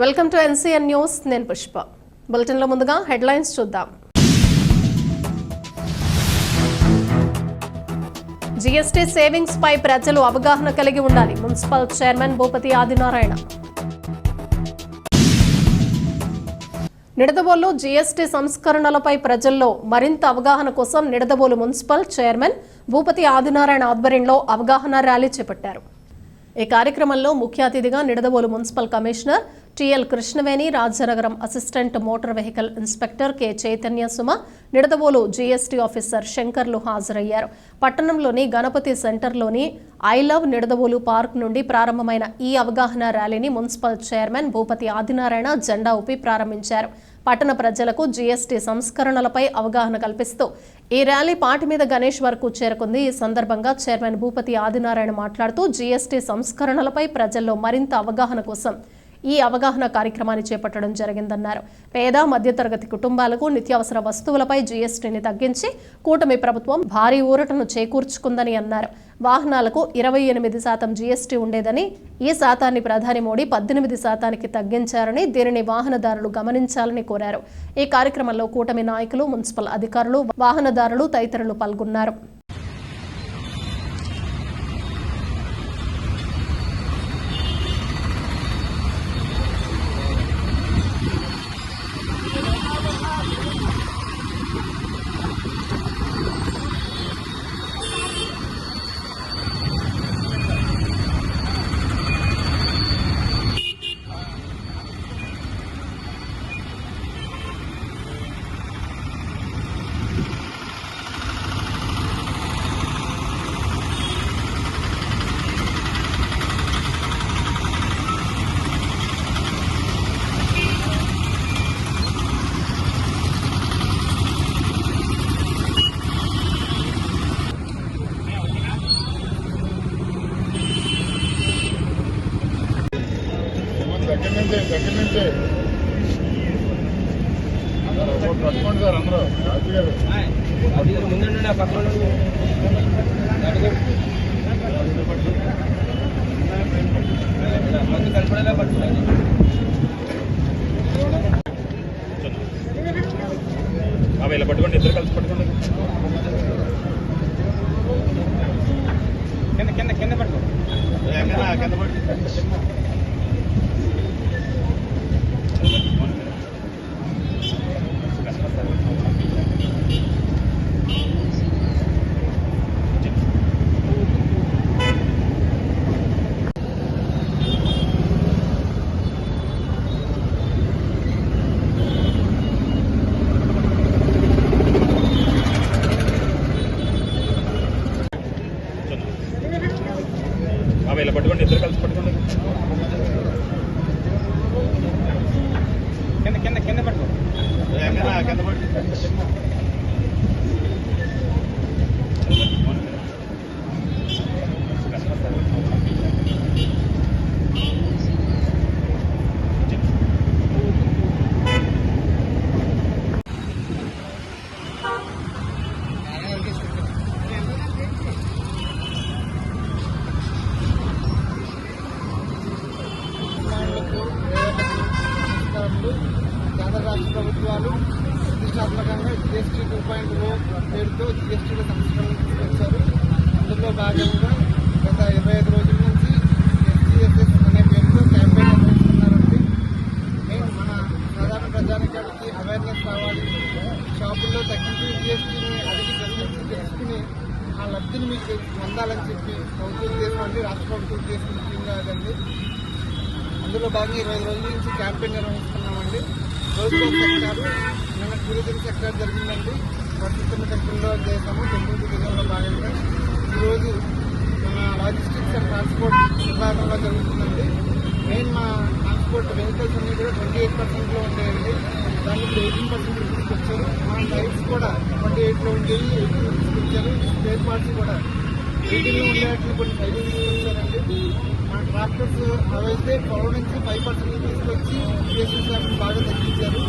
Welcome to NCN news. నేను పుష్ప. బులెటిన్లో ముందుగా హెడ్లైన్స్ చూద్దాం. జీఎస్టీ సేవింగ్స్ పై ప్రజలు అవగాహన కలిగి ఉండాలి. Municipal chairman Bhupathi Adinarayana. Nidadavolu GST సంస్కరణలపై ప్రజల్లో మరింత అవగాహన కోసం నిడదవోలు మున్సిపల్ చైర్మన్ భూపతి ఆదినారాయణ ఆధ్వర్యంలో అవగాహన ర్యాలీ చేపట్టారు. ఈ కార్యక్రమంలో ముఖ్య అతిథిగా Nidadavolu municipal commissioner TL Krishnaveni Rajanagaram assistant motor vehicle inspector K Chaitanya Suma Nidadavolu GST officer శంకర్లు హాజరయ్యారు. పట్టణంలోని గణపతి సెంటర్లోని ఐ లవ్ నిడదవోలు పార్క్ నుండి ప్రారంభమైన ఈ అవగాహన ర్యాలీని మున్సిపల్ చైర్మన్ భూపతి ఆదినారాయణ జెండా ఊపి ప్రారంభించారు. పట్టణ ప్రజలకు జీఎస్టీ సంస్కరణలపై అవగాహన కల్పిస్తూ ఈ ర్యాలీ పాటి మీద గణేష్ వరకు చేరుకుంది. ఈ సందర్భంగా చైర్మన్ భూపతి ఆదినారాయణ మాట్లాడుతూ జీఎస్టీ సంస్కరణలపై ప్రజల్లో మరింత అవగాహన కోసం ఈ అవగాహన కార్యక్రమాన్ని చేపట్టడం జరిగిందన్నారు. పేద మధ్యతరగతి కుటుంబాలకు నిత్యావసర వస్తువులపై జీఎస్టీని తగ్గించి కూటమి ప్రభుత్వం భారీ ఊరటను చేకూర్చుకుందని అన్నారు. వాహనాలకు ఇరవై ఎనిమిది శాతం జీఎస్టీ ఉండేదని ఈ శాతాన్ని ప్రధాని మోడీ పద్దెనిమిది శాతానికి తగ్గించారని దీనిని వాహనదారులు గమనించాలని కోరారు. ఈ కార్యక్రమంలో కూటమి నాయకులు మున్సిపల్ అధికారులు వాహనదారులు తదితరులు పాల్గొన్నారు. దగ్గర నుంచే పట్టుకోండి సార్ అందరూ రాజు గారు పక్కన మందు పట్టుకోండి అవి ఇలా పట్టుకోండి కింద కింద కింద పట్టుకో కింద కింద పట్టు. అవి ఇలా పట్టుకోండి ఇద్దరు కలిసి పట్టుకోండి కింద కింద కింద పట్టుకో కింద పట్టు. అభిమానులకు నమస్కారములు కేంద్ర రాష్ట్ర ప్రభుత్వాలు ప్రతిష్టాత్మకంగా జిఎస్టీ టూ పాయింట్ ఓ పేరుతో జిఎస్టీల సంస్కరణ తీసుకొచ్చారు. అందులో భాగంగా గత ఇరవై ఐదు రోజుల నుంచి ఎస్జిఎస్ఎస్ అనే పేరుతో క్యాంపెయిన్ నిర్వహిస్తున్నారండి. మేము మన సాధారణ ప్రజానికానికి అవేర్నెస్ రావాలి. షాపుల్లో తగ్గించి జిఎస్టీని అడిగి ప్రశ్నించి తెలుసుకుని ఆ లబ్ధిని మీకు పొందాలని చెప్పి ప్రభుత్వం చేసినటువంటి రాష్ట్ర ప్రభుత్వం చేసిన ముఖ్యంగా అదండి. అందులో భాగంగా ఇరవై రోజుల నుంచి క్యాంపెయిన్ నిర్వహిస్తున్నామండి. రోజుకో సెక్టారు నిన్న టూరిజం సెక్టార్ జరిగిందండి. వర్తిస్తున్న టెంపుల్లో చేసాము టెంపుల్ టూరిజంలో భాగంగా ఈరోజు మన లాజిస్టిక్స్ అండ్ ట్రాన్స్పోర్ట్ విభాగంలో జరుగుతుందండి. మెయిన్ మా ట్రాన్స్పోర్ట్ వెహికల్స్ అన్నీ కూడా ట్వంటీ ఎయిట్ పర్సెంట్లో ఉండేయండి దాన్ని ఇప్పుడు ఎయిటీన్ పర్సెంట్ తీసుకొచ్చారు మా లైట్స్ కూడా ట్వంటీ ఎయిట్లో ఉండేవి ఎయిటీన్ తీసుకొచ్చారు. స్పేర్ పార్ట్స్ కూడా ఎయిటీన్లో ఉండేట్లు కొన్ని సైకిల్ తీసుకొచ్చారండి. మన ట్రాక్టర్స్ అవైతే పొలం నుంచి ఫైవ్ పర్సెంట్ తీసుకొచ్చి జిఎస్టీ బాగా తగ్గించారు.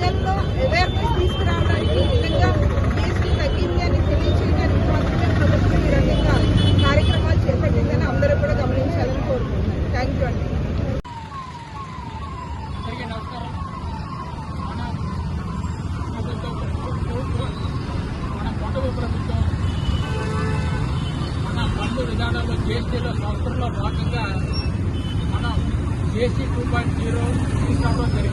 ప్రజల్లో అవేర్నెస్ తీసుకురావడానికి విధంగా జీఎస్టీ తగ్గింది అని తెలియజేయడానికి మాత్రమే ప్రభుత్వం ఈ రకంగా కార్యక్రమాలు చేపట్టిందని అందరూ కూడా గమనించాలని కోరుకుంటున్నాను. థ్యాంక్ యూ అండి. విధానంలో జీఎస్టీలో భాగంగా మనం జీఎస్టీ టూ పాయింట్ జీరో తీసుకురావడం జరిగింది.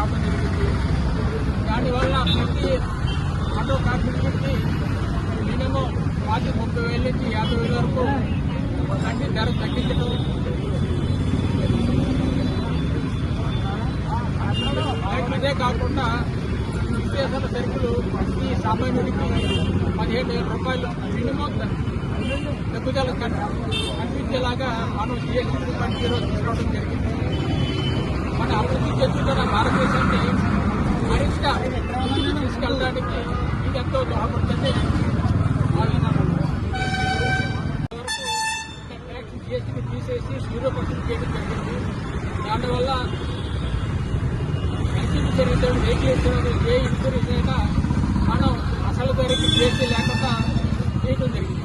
రావడం జరిగింది. దానివల్ల ప్రతి ఆటో కార్మికుడికి మినిమం పాతి ముప్పై వేల నుంచి యాభై వేల వరకు కంటి ధర తగ్గించడం. ఇదే కాకుండా విశేషాల సరుకులు ప్రతి సామాన్యుడికి పదిహేడు వేల రూపాయలు మినిమం తగ్గుదల కనిపించేలాగా మనం జిఎస్టీ టూ పాయింట్ జీరో తీసుకోవడం జరిగింది. మన అభివృద్ధి చేస్తున్న భారతదేశాన్ని మరింత తీసుకెళ్ళడానికి ఇది ఎంతో దోహదపడుతుంది ట్యాక్స్ జిఎస్టీని తీసేసి జీరో పర్సెంట్ చేయడం జరిగింది దానివల్ల హెల్త్ ఇన్సూరెన్స్ వెహికల్ ఇన్సూరెన్స్ ఏ ఇన్సూరెన్స్ అయినా మనం అసలు ధరకి జిఎస్టీ లేకుండా చేయడం జరిగింది